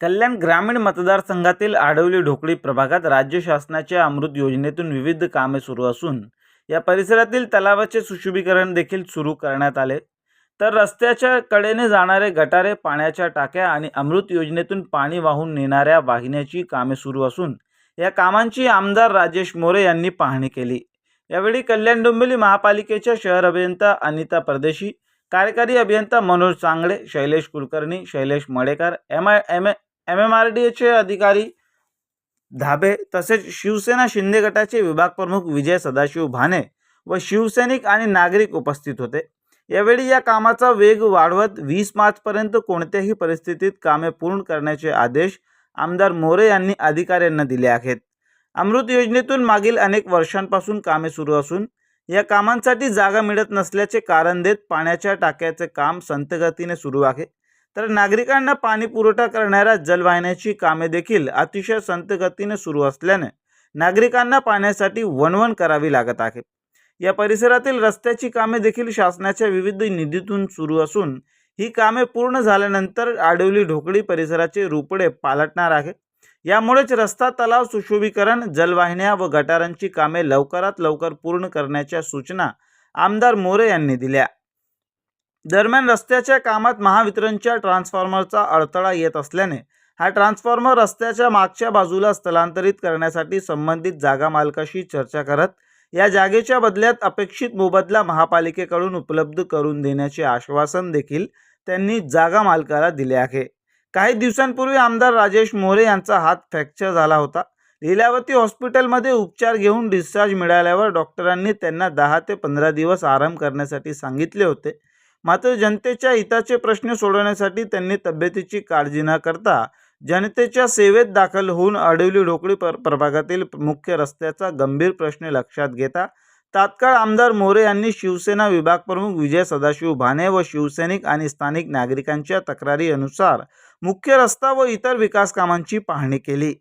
कल्याण ग्रामीण मतदारसंघातील आडवली ढोकळी प्रभागात राज्य शासनाच्या अमृत योजनेतून विविध कामे सुरू असून या परिसरातील तलावाचे सुशोभीकरण देखील सुरू करण्यात आले. तर रस्त्याच्या कडेने जाणारे गटारे पाण्याच्या टाक्या आणि अमृत योजनेतून पाणी वाहून नेणाऱ्या वाहिन्याची कामे सुरू असून या कामांची आमदार राजेश मोरे यांनी पाहणी केली. यावेळी कल्याण डोंबिवली महापालिकेच्या शहर अभियंता अनिता परदेशी कार्यकारी अभियंता Manoj Changde Shailesh Kulkarni Shailesh Madekar M I M M M R D एचे अधिकारी धाबे तसेच शिवसेना शिंदे गटाचे विभाग प्रमुख विजय सदाशिव भाने व शिवसैनिक आणि नागरिक उपस्थित होते. यावेळी या कामाचा वेग वाढवत वीस मार्चपर्यंत कोणत्याही परिस्थितीत कामे पूर्ण करण्याचे आदेश आमदार मोरे यांनी अधिकाऱ्यांना दिले आहेत. अमृत योजनेतून मागील अनेक वर्षांपासून कामे सुरू असून या कामांसाठी जागा मिळत नसल्याचे कारण देत पाण्याच्या टाक्याचे काम संतगतीने सुरू आहे. तर नागरिकांना पाणी पुरवठा करणाऱ्या जलवाहिन्याची कामे देखील अतिशय संतगतीने सुरू असल्याने नागरिकांना पाण्यासाठी वणवण करावी लागत आहे. या परिसरातील रस्त्याची कामे देखील शासनाच्या विविध निधीतून सुरू असून ही कामे पूर्ण झाल्यानंतर आडवली ढोकळी परिसराचे रुपडे पालटणार आहे. यामुळेच रस्ता तलाव सुशोभीकरण जलवाहिन्या व गटारांची कामे लवकरात लवकर पूर्ण करण्याच्या सूचना आमदार मोरे यांनी दिल्या. दरम्यान रस्त्याच्या कामात महावितरणच्या ट्रान्सफॉर्मरचा अडथळा येत असल्याने हा ट्रान्सफॉर्मर रस्त्याच्या मागच्या बाजूला स्थलांतरित करण्यासाठी संबंधित जागा मालकाशी चर्चा करत या जागेच्या बदल्यात अपेक्षित मोबदला महापालिकेकडून उपलब्ध करून देण्याचे आश्वासन देखील त्यांनी जागा मालकाला दिले आहे. काही दिवसांपूर्वी आमदार राजेश मोरे यांचा हात फ्रॅक्चर झाला होता. लीलावती हॉस्पिटलमध्ये उपचार घेऊन डिस्चार्ज मिळाल्यावर डॉक्टरांनी त्यांना दहा ते पंधरा दिवस आराम करण्यासाठी सांगितले होते. मात्र जनतेच्या हिताचे प्रश्न सोडवण्यासाठी त्यांनी तब्येतीची काळजी न करता जनतेच्या सेवेत दाखल होऊन अडवली ढोकळी प्र प्रभागातील मुख्य रस्त्याचा गंभीर प्रश्न लक्षात घेता तात्काळ आमदार मोरे यांनी शिवसेना विभाग प्रमुख विजय सदाशिव भाने व शिवसैनिक आणि स्थानिक नागरिकांच्या तक्रारीनुसार मुख्य रस्ता व इतर विकास कामांची पाहणी केली.